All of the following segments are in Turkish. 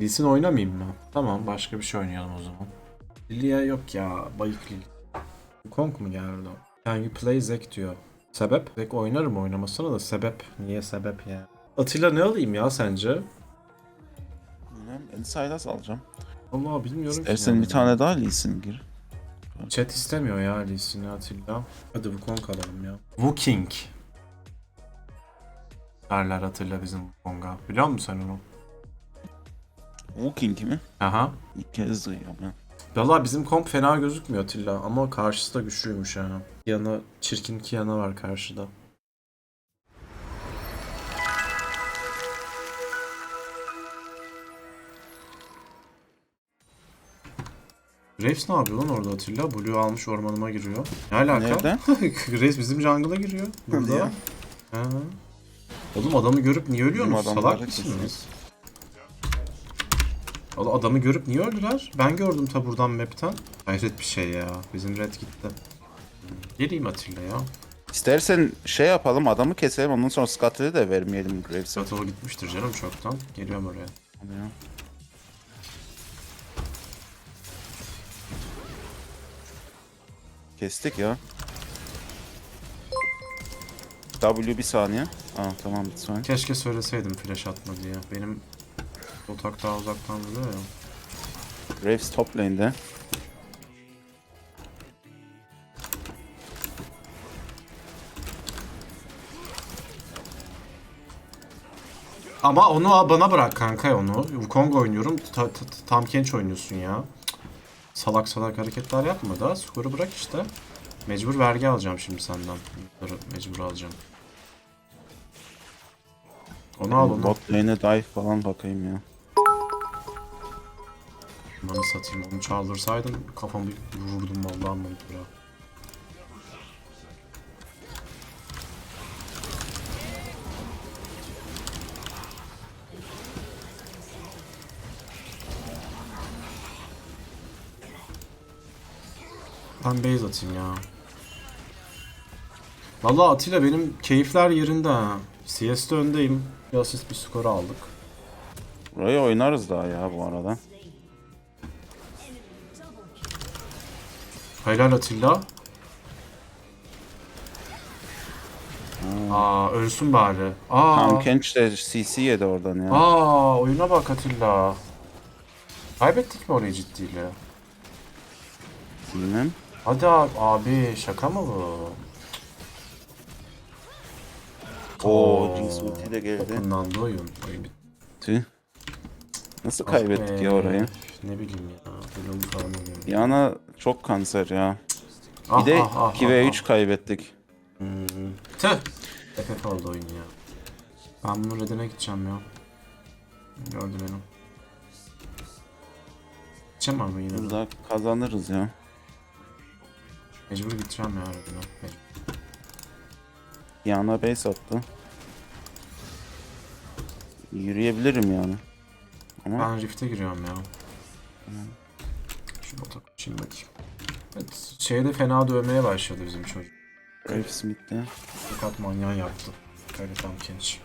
Lee Sin oynamayayım mı? Tamam başka bir şey oynayalım o zaman. Lilia yok ya. Bayık Lili. Kong mu geldi o? Can you play Zek diyor. Sebep? Zek oynarım oynamasına da sebep. Niye sebep ya? Atilla ne alayım ya sence? Bilmem, Ben Sylas alacağım. Allah bilmiyorum İstersen yani. bir tane daha Lee Sin gir. Chat istemiyor ya Lee Sin'i Atilla. Hadi Wukong alalım ya. Wuking. Derler Atilla bizim Wukong'a. Biliyor musun sen onu? Walking mi? Aha. İlk kez duyuyorum ya. Valla bizim komp fena gözükmüyor Atilla ama karşısı da güçlüymüş ha. Yana, çirkin Kiana var karşıda. Reis ne yapıyor lan orada Atilla? Blue almış ormanıma giriyor. Ne alaka? Nerede? Reis bizim jungle'a giriyor. Burada. Ha. Oğlum adamı görüp niye ölüyorsunuz? Salak mısınız? Oğlum adamı görüp niye öldüler? Ben gördüm ta buradan map'ten. Hayret bir şey ya. Bizim red gitti. Geleyim Atilla ya. İstersen şey yapalım adamı keselim ondan sonra Scuttle'ı de vermeyelim Graves'e. O gitmiştir canım çoktan. Geliyorum oraya. Ya. Kestik ya. W bir saniye. Aa tamam bir saniye. Keşke söyleseydim flash atma diye. Benim otak daha uzaktan vuruyor ya. Graves top lane'de. Ama onu bana bırak kanka onu. Wukong oynuyorum. Ta- ta- tam genç oynuyorsun ya. Salak salak hareketler yapma da. Skoru bırak işte. Mecbur vergi alacağım şimdi senden. Mecbur alacağım. Onu al onu. Bot lane'e dive falan bakayım ya. Bana satayım onu çaldırsaydım kafamı vururdum vallahi mecbur ha. Ben base atayım ya. Vallahi Atilla benim keyifler yerinde ha. CS'de öndeyim. Bir asist bir skor aldık. Burayı oynarız daha ya bu arada. Helal Atilla. Aa ölsün bari. Aa. Tam Kench de CC yedi oradan ya. Aa oyuna bak Atilla. Kaybettik mi orayı ciddiyle? Bilmem. Hadi abi, abi şaka mı bu? Oo Jinx ulti de geldi. Da oyun. Oyun bitti. Nasıl kaybettik ya orayı? Ne bileyim ya. Falan oluyor. Yana çok kanser ya. Ah, Bir de ah, ah, 2 ve ah, 3 kaybettik. ah. Hmm. Tüh. FF oldu oyun ya. Ben bunu redine gideceğim ya. Gördü beni. Gideceğim ama yine de. Burada kazanırız ya. Mecbur gideceğim ya redine. Mecbur. Yana base attı. Yürüyebilirim yani. Ama Ben Rift'e giriyorum ya. Şu bota koşayım bakayım. Evet, şeyde fena dövmeye başladı bizim çocuk. Grave Smith'te. Fakat manyağı yaptı. Kaydı tam genç.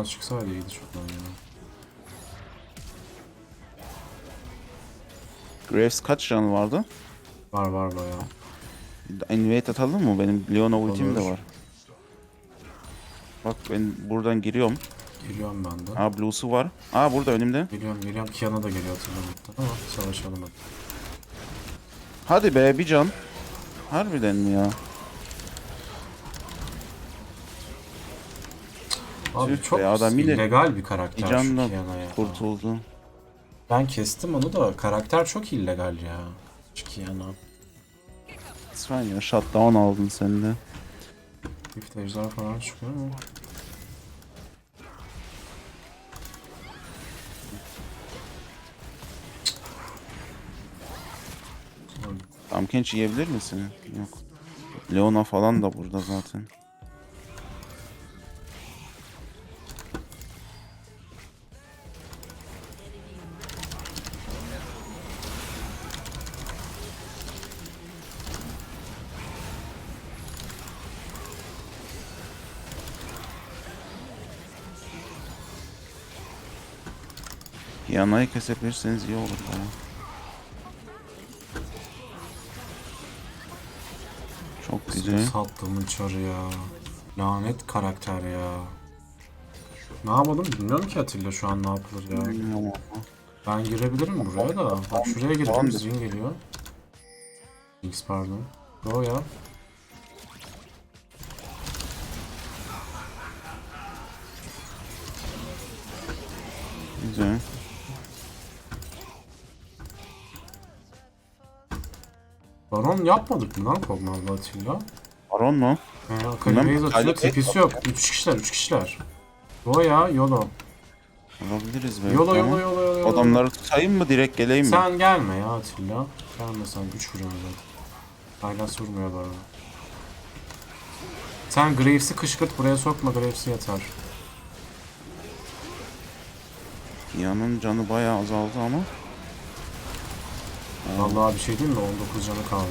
Oradan çıksaydı iyiydi çok lan ya. Graves kaç canı vardı? Var var bayağı. Invade atalım mı? Benim Leona ultim de var. Bak ben buradan giriyorum. Geliyorum ben de. Aa Blue'su var. Aa burada önümde. Geliyorum geliyorum. Kiana da geliyor hatırlamakta. Ama savaşalım hadi. Hadi be bir can. Harbiden mi ya? Abi Tüh çok adam illegal bir karakter şu Kiana ya. kurtuldu. Ben kestim onu da karakter çok illegal ya. Şu Kiana. Lütfen ya shutdown aldın sen de. Çift falan çıkıyor mu? Tamkenç yiyebilir misin? Yok. Leona falan da burada zaten. Yanayı kesebilirseniz iyi olur bana. Çok güzel. Sattığımın çarı ya. Lanet karakter ya. Ne yapalım bilmiyorum ki Atilla şu an ne yapılır ya. Bilmiyorum. Ben girebilirim buraya da. Bak şuraya girdim. Zin geliyor. Jinx pardon. Go ya. Güzel. Baron yapmadık mı lan Kog'Maw'la Atilla? Baron mu? He, Kalimeyiz Kale- tipisi yok. 3 kişiler, 3 kişiler. Go ya, YOLO. Olabiliriz belki YOLO. YOLO, YOLO, YOLO. YOLO. Adamları tutayım mı direkt geleyim mi? Sen gelme ya Atilla. Gelme sen, 3 vuruyor zaten. Aylas vurmuyor Baron'a. Sen Graves'i kışkırt, buraya sokma Graves'i yeter. Kia'nın canı bayağı azaldı ama. Vallahi bir şey değil mi? 19 canı kaldı.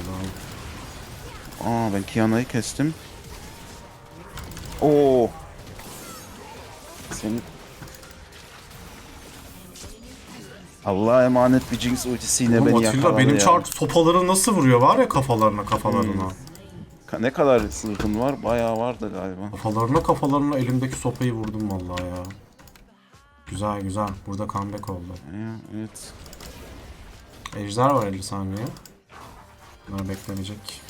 Aa ben Kiana'yı kestim. Oo. Seni Allah'a emanet bir Jinx ultisiyle beni yakaladı benim ya. çark sopaları nasıl vuruyor var ya kafalarına kafalarına. Ka- Ne kadar sırtın var? Bayağı vardı galiba. Kafalarına kafalarına elimdeki sopayı vurdum vallahi ya. Güzel güzel. Burada comeback oldu. Ya, evet. Ejder var 50 saniye. Bunlar beklenecek.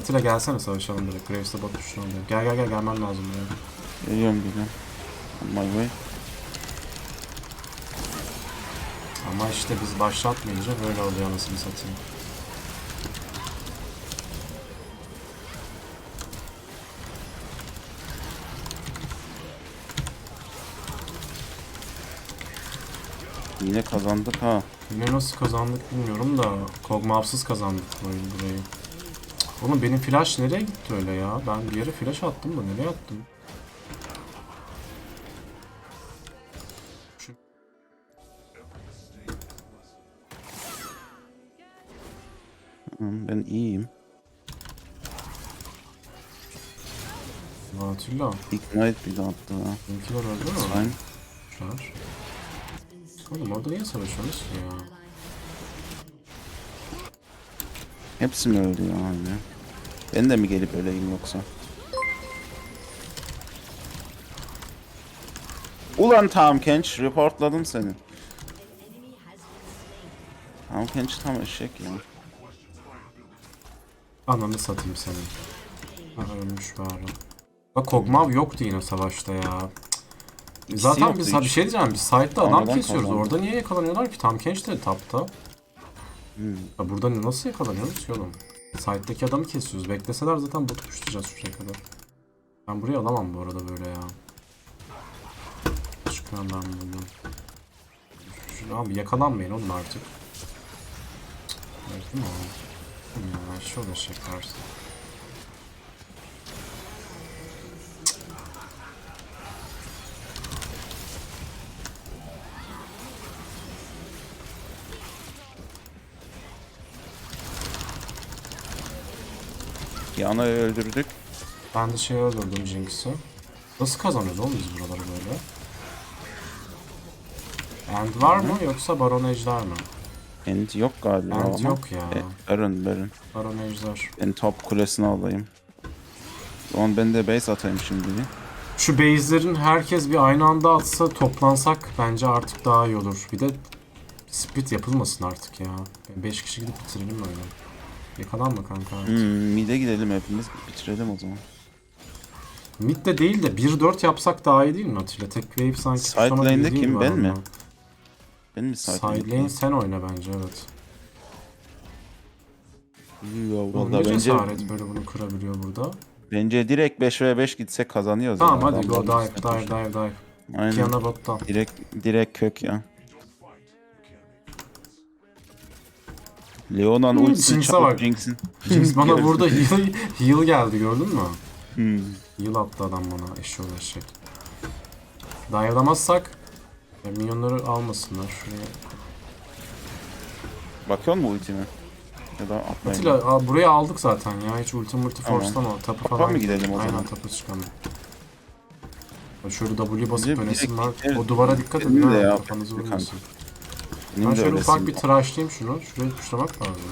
Atilla gelsene savaşalım direkt. Graves'e bot düşürüyorum. Gel gel gel gelmen lazım buraya. Geliyorum geliyorum. On my way. Ama işte biz başlatmayınca böyle oluyor anasını satayım. Yine kazandık ha. Yine nasıl kazandık bilmiyorum da Kog'Maw'sız kazandık burayı. Cık, Oğlum benim flash nereye gitti öyle ya? Ben bir yere flash attım da nereye attım? Hı, Ben iyiyim. Atilla. Ignite bir de attı ha. Benimkiler öldü mü? Fine. Flash. Oğlum orada niye savaşıyorsunuz ki ya? Hepsi mi öldü ya anne? Ben de mi gelip öleyim yoksa? Ulan Tom Kench, reportladım seni. Tom Kench tam eşek ya. Ananı satayım senin. Ha ölmüş bari. Bak Kog'Maw yoktu yine savaşta ya. Zaten biz ha bir şey diyeceğim biz site'da adam kesiyoruz. kazandı. Orada niye yakalanıyorlar ki? Tam Kench de tapta. Hmm. Ya burada nasıl yakalanıyoruz ki oğlum? Site'deki adamı kesiyoruz. Bekleseler zaten botu düşüreceğiz şuraya kadar. Ben burayı alamam bu arada böyle ya. Çıkıyorum ben buradan. Şu, abi yakalanmayın oğlum artık. Değil mi o? Ya şöyle şekersin. Kiana'yı öldürdük. Ben de şey öldürdüm Jinx'i. Nasıl kazanıyoruz oğlum biz buraları böyle? End var mı yoksa Baron Ejder mi? End yok galiba End ama. yok ya. E, Baron, Baron. Baron Ejder. Ben top kulesini alayım. O zaman ben de base atayım şimdi. Şu base'lerin herkes bir aynı anda atsa toplansak bence artık daha iyi olur. Bir de split yapılmasın artık ya. 5 kişi gidip bitirelim öyle. Yakalanma kanka. Hmm, mid'e gidelim hepimiz. Bitirelim o zaman. Mid de değil de 1-4 yapsak daha iyi değil mi Atilla? Tek wave sanki Side tutamadı lane'de kim, ben mi? adamlar? Ben mi side Side lane sen oyna bence evet. Ya Oğlum bence, cesaret böyle bunu kırabiliyor burada. bence direkt 5 ve 5 gitsek kazanıyoruz. Tamam ya. hadi go Adamlar dive dive dive dive. Aynen. Kiana botta. Direkt, direkt kök ya. Leona'nın Hmm, Jinx'e çalıp bak. Jinx'in. Jinx bana burada heal, heal geldi gördün mü? Hmm. Heal attı adam bana eşşoğlu eşek. Dive'lamazsak ya minyonları almasınlar. Şuraya. Bakıyor musun ultime? Ya da atmayın. Atilla aa, buraya aldık zaten ya. Hiç ulti multi Tamam. force'lama. Tapı Tapa falan. mı gidelim o Aynen zaman? tapı çıkalım. Şöyle W basıp direkt var. O duvara dikkat edin ha. Kafanızı vurmasın. Benim Ben de şöyle öylesin. ufak bir tıraşlayayım şunu. Şurayı tuşlamak lazım.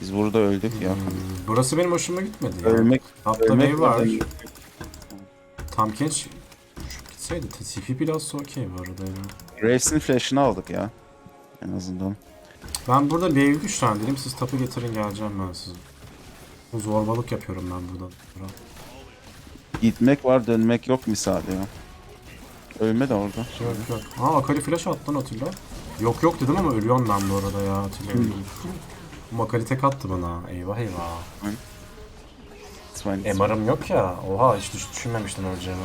Biz burada öldük ya. Hmm, burası benim hoşuma gitmedi ya. Ölmek, Tapta ölmek var. zaten- Tam genç gitseydi TCP bilhassa okey bu arada ya. Grace'in flash'ını aldık ya. En azından. Ben burada wave güçlendireyim. Siz tapı getirin geleceğim ben size. Bu zorbalık yapıyorum ben burada. Gitmek var dönmek yok misali ya. Ölme de orada. Yok yok. Aa Akali flash attı lan Atilla. Yok yok dedim ama ölüyorum ben bu arada ya Atilla. Bu Akali tek attı bana. Eyvah eyvah. MR'ım yok ya. Oha hiç düş- düşünmemiştim öleceğimi.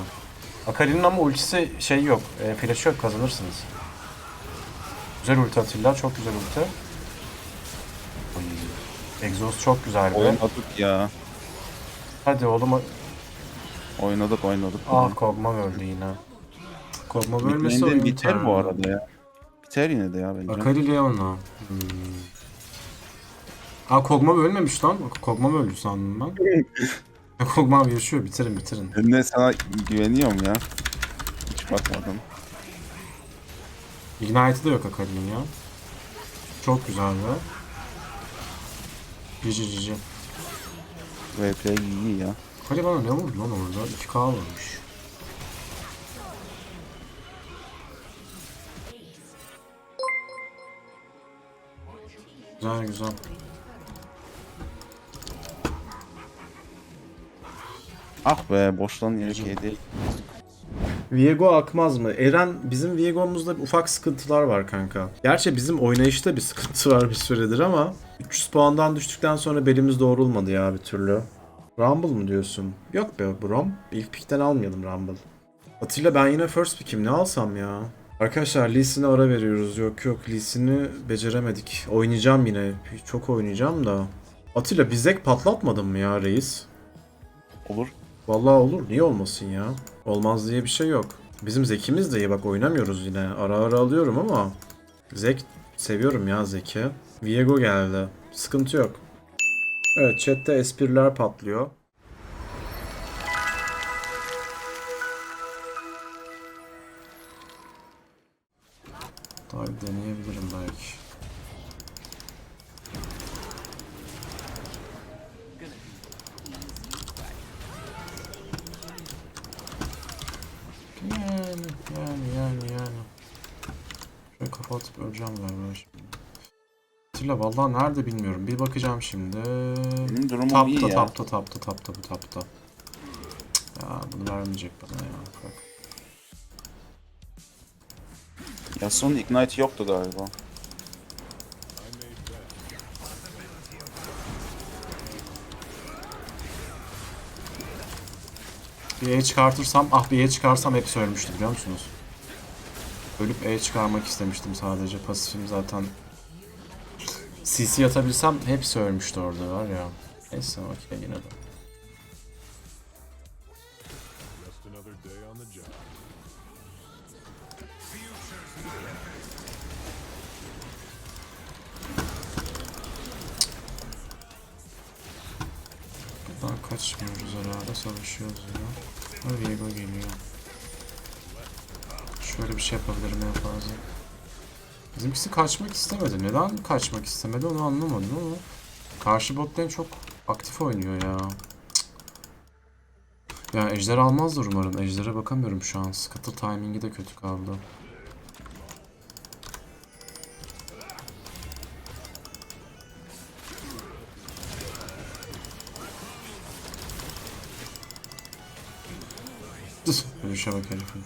Akali'nin ama ultisi şey yok. E, flash'ı yok kazanırsınız. Güzel ulti Atilla. Çok güzel ulti. Oy. Exhaust çok güzel be. Oynadık ya. Hadi oğlum. Oynadık oynadık. Ah Kog'Maw öldü yine. Kog'Maw ölmesi oyun biter bu arada ya. Biter yine de ya bence. Akali Leona. Hmm. Aa Kog'Maw ölmemiş lan. Kog'Maw öldü sandım ben. Kog'Maw yaşıyor. Bitirin bitirin. Ben de sana güveniyorum ya. Hiç bakmadım. Ignite'ı da yok Akali'nin ya. Çok güzel be. Cici cici. VP iyi ya. Akali bana ne vurdu lan orada? 2k vurmuş. Güzel güzel. Ah be boştan yeri değil. Viego akmaz mı? Eren bizim Viego'muzda ufak sıkıntılar var kanka. Gerçi bizim oynayışta bir sıkıntı var bir süredir ama 300 puandan düştükten sonra belimiz doğrulmadı ya bir türlü. Rumble mı diyorsun? Yok be Brom. İlk pickten almayalım Rumble. Atilla ben yine first pick'im ne alsam ya? Arkadaşlar Lee Sin'e ara veriyoruz. Yok yok Lee Sin'i beceremedik. Oynayacağım yine. Çok oynayacağım da. Atilla bizek patlatmadın mı ya reis? Olur. Vallahi olur. Niye olmasın ya? Olmaz diye bir şey yok. Bizim Zekimiz de iyi. Bak oynamıyoruz yine. Ara ara alıyorum ama. Zek seviyorum ya Zeki. Viego geldi. Sıkıntı yok. Evet chatte espriler patlıyor. Daha deneyebilirim belki. Yani, yani, yani, yani. Şöyle kafa atıp öleceğim galiba şimdi. Atilla vallahi nerede bilmiyorum. Bir bakacağım şimdi. Benim durumum Tapta, iyi ya. tapta, tapta, tapta, bu tapta. Ya bunu vermeyecek bana ya. Bak. Yasuo'nun Ignite yoktu galiba. Bir E çıkartırsam, ah bir E çıkarsam hep ölmüştü biliyor musunuz? Ölüp E çıkarmak istemiştim sadece. Pasifim zaten. CC atabilsem hepsi ölmüştü orada var ya. Neyse okey yine de. Buradan kaçmıyoruz herhalde savaşıyoruz ya. Viego geliyor. Şöyle bir şey yapabilirim en fazla. Bizimkisi kaçmak istemedi. Neden kaçmak istemedi onu anlamadım ama. Karşı bot lane çok aktif oynuyor ya. Ya ejder almazlar umarım. Ejder'e bakamıyorum şu an. Scuttle timingi de kötü kaldı. Dıs. Ölüşe bak herifin.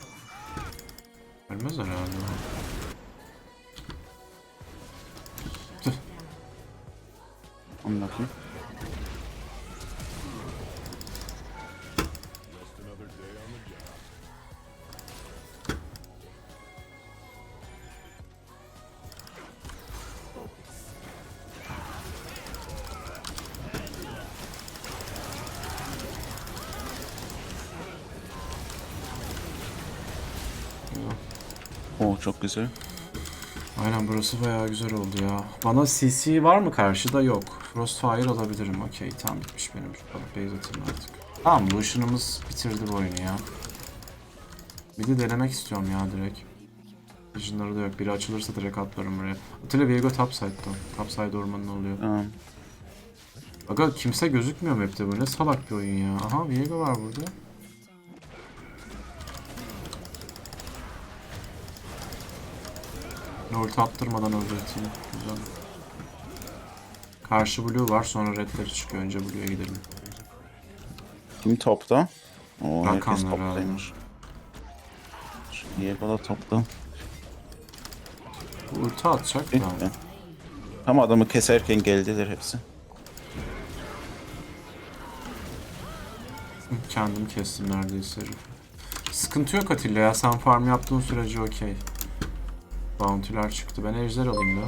Ölmez herhalde. 겁나지? 어, 적기슬. Aynen burası bayağı güzel oldu ya. Bana CC var mı karşıda? Yok. Frostfire alabilirim. Okey tamam bitmiş benim. Base atayım artık. Tamam bu ışınımız bitirdi bu oyunu ya. Bir de denemek istiyorum ya direkt. Vision'ları da yok. Biri açılırsa direkt atlarım buraya. Atilla Viego topside'da. Topside ormanın oluyor. Tamam. Aga kimse gözükmüyor map'te bu. Ne salak bir oyun ya. Aha Viego var burada. Ulti attırmadan öldürteyim. Güzel. Karşı blue var sonra redleri çıkıyor. Önce blue'ya gidelim. Kim topta? Oo herkes Rakanlar toptaymış. Diego da topta. Bu ulti atacak da. Bitti. Tam adamı keserken geldiler hepsi. Kendim kestim neredeyse herif. Sıkıntı yok Atilla ya. Sen farm yaptığın sürece okey. Bounty'ler çıktı. Ben ejder alayım da.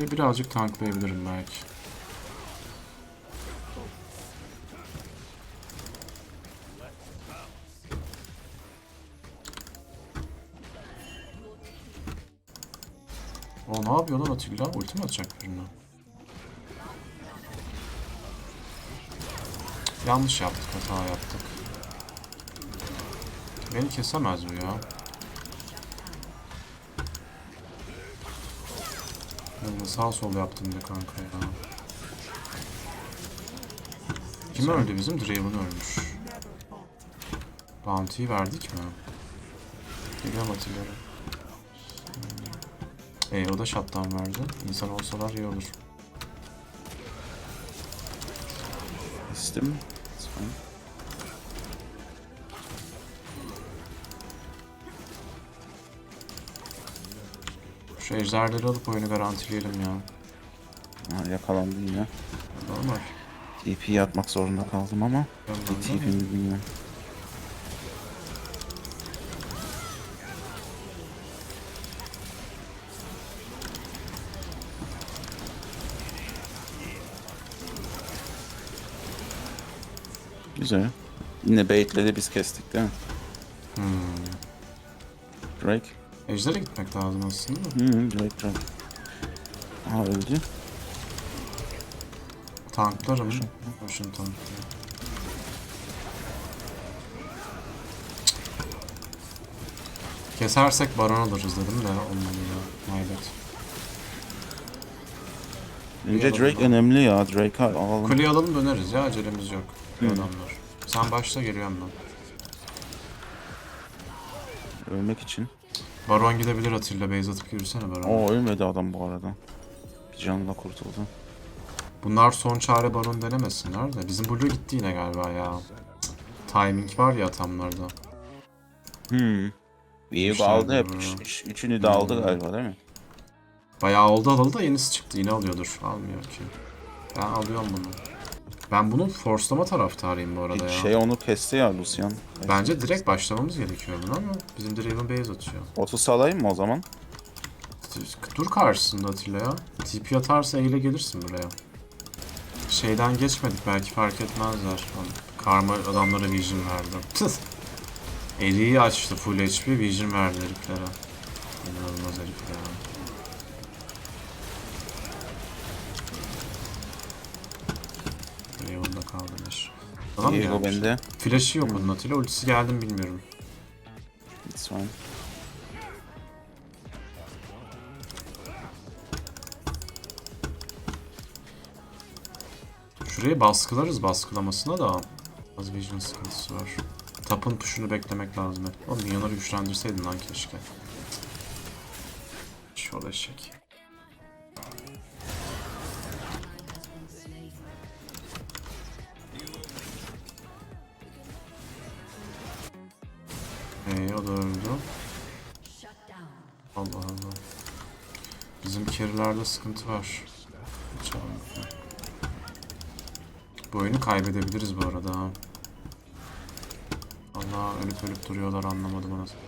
Ve birazcık tanklayabilirim belki. O ne yapıyor lan Atilla? Ulti mi atacak birine? Yanlış yaptık, hata yaptık. Beni kesemez bu ya. Ben sağ sol yaptım de kanka ya. Kim öldü bizim? Draven ölmüş. Bounty'yi verdik mi? Geliyorum Atilla'ya. E o da shutdown verdi. İnsan olsalar iyi olur. Kestim. Şu ejderleri alıp oyunu garantileyelim ya. Ha, yakalandım yine. Normal. TP atmak zorunda kaldım ama. Yanlarında TP mı? mi bilmiyorum. Güzel. Yine baitledi biz kestik değil mi? Hmm. Drake. Ejder'e gitmek lazım aslında. Hı hı Drake Drake. Aha öldü. Tanklarım. Boşun tanklarım. Kesersek baron alırız dedim de olmadı ya. Maybet. Bence alalım Drake önemli ya. Drake'ı alalım. Kuleyi alalım döneriz ya acelemiz yok. Bu adamlar. Sen başla geliyorum ben. Ölmek için. Baron gidebilir Atilla base atıp yürüsene Baron. O ölmedi adam bu arada. Bir canla kurtuldu. Bunlar son çare baron denemesinler de. Bizim Blue gitti yine galiba ya. Cık, Timing var ya tamlarda. Hmm. Viego Güçler aldı hep. bu. Üç- üç- üçünü de aldı galiba değil mi? Bayağı oldu alalı da yenisi çıktı. Yine alıyordur. Almıyor ki. Ben alıyorum bunu. Ben bunu forcelama taraftarıyım bu arada ya. Şey onu kesti ya Lucian. Bence direkt başlamamız gerekiyor buna ama bizim Draven base atıyor. 30 salayım mı o zaman? Dur karşısında Atilla ya. TP atarsa eyle gelirsin buraya. Şeyden geçmedik belki fark etmezler. Karma adamlara vision verdi. Eri'yi açtı full HP vision verdi heriflere. İnanılmaz herifler ya. Draven'da kaldı Neş. Tamam Viego gelmiş. bende. Flash'ı yok bunun Atilla. Ultisi geldi mi bilmiyorum. It's fine. Şurayı baskılarız baskılamasına da az vision sıkıntısı var. Tapın tuşunu beklemek lazım hep. O minyonları güçlendirseydin lan keşke. Şöyle eşek. Carry'lerde sıkıntı var. Bu oyunu kaybedebiliriz bu arada. Allah ölüp ölüp duruyorlar anlamadım anasını.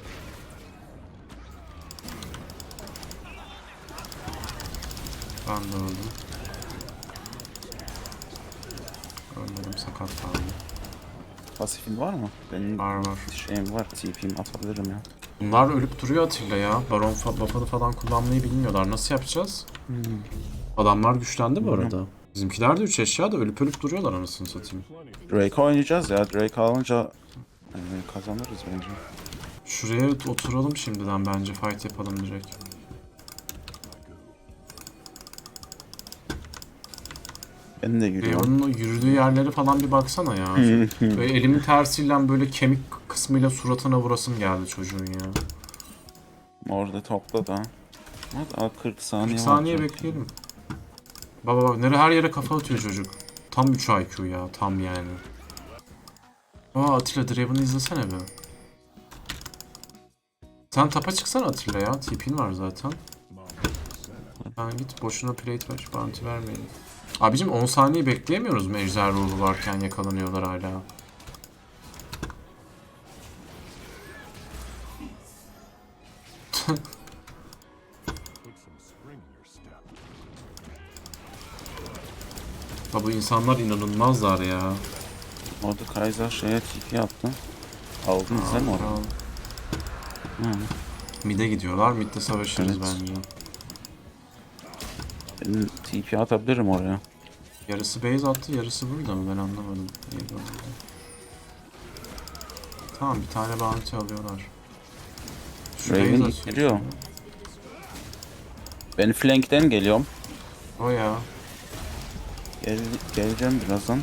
Ben de öldüm. Ölmedim sakat kaldım. Pasifin var mı? Benim Var var. şeyim var. TP'm atabilirim ya. Bunlar ölüp duruyor Atilla ya. Baron fa- falan kullanmayı bilmiyorlar. Nasıl yapacağız? Adamlar güçlendi bu arada. Bizimkiler de 3 eşya da ölüp ölüp duruyorlar anasını satayım. Drake oynayacağız ya. Drake alınca e, kazanırız bence. Şuraya oturalım şimdiden bence fight yapalım direkt. Ben de yürüyorum. Leon'un yürüdüğü yerlere falan bir baksana ya. Böyle elimin tersiyle böyle kemik kısmıyla suratına vurasım geldi çocuğun ya. Orada topla da. Daha 40 saniye 40 var. saniye bekleyelim. Baba bak nereye her yere kafa atıyor çocuk. Tam 3 IQ ya tam yani. Aa Atilla Draven'ı izlesene be. Sen tapa çıksana Atilla ya. TP'in var zaten. Ben git boşuna plate ver, bounty vermeyelim. Abicim 10 saniye bekleyemiyoruz mu ejder ruhu varken yakalanıyorlar hala. Bu insanlar inanılmazlar ya. Orada Kaiser şeye TP attı. Değil mi orada? Hı. Mid'e gidiyorlar. Mid'de savaşırız Evet. bence. Ben TP atabilirim oraya. Yarısı base attı, yarısı burada mı? Ben anlamadım. Niye böyle oldu? Tamam bir tane bounty alıyorlar. Şu Raven base atıyor. Ben flankten geliyorum. O ya. Gel, geleceğim birazdan.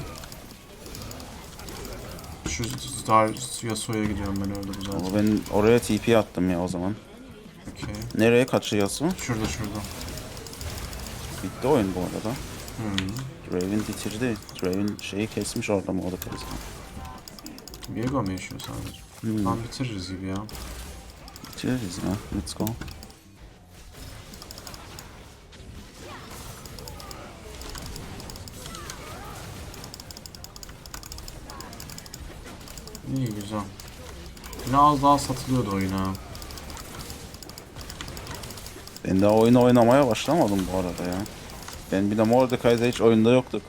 Şu Dar Yasuo'ya gidiyorum ben orada bu zaten. Ama ben oraya TP attım ya o zaman. Okey. Nereye kaçıyorsun? Şurada şurada. Bitti oyun bu arada. Hmm. Draven bitirdi. Draven şeyi kesmiş orada mı orada kesmiş. Viego mu yaşıyor sadece? Hmm. Tamam bitiririz gibi ya. Bitiririz ya. Let's go. İyi güzel. Yine az daha satılıyordu oyun ha. Ben daha oyunu oynamaya başlamadım bu arada ya. Ben bir de Mordekaiser hiç oyunda yoktuk.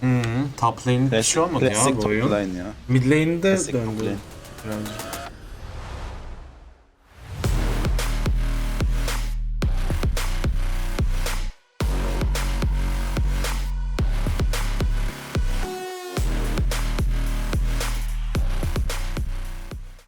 Hı hı. Top lane'de bir şey olmadı ya bu top oyun. lane ya. Mid lane'de Classic top döndü. lane. birazcık.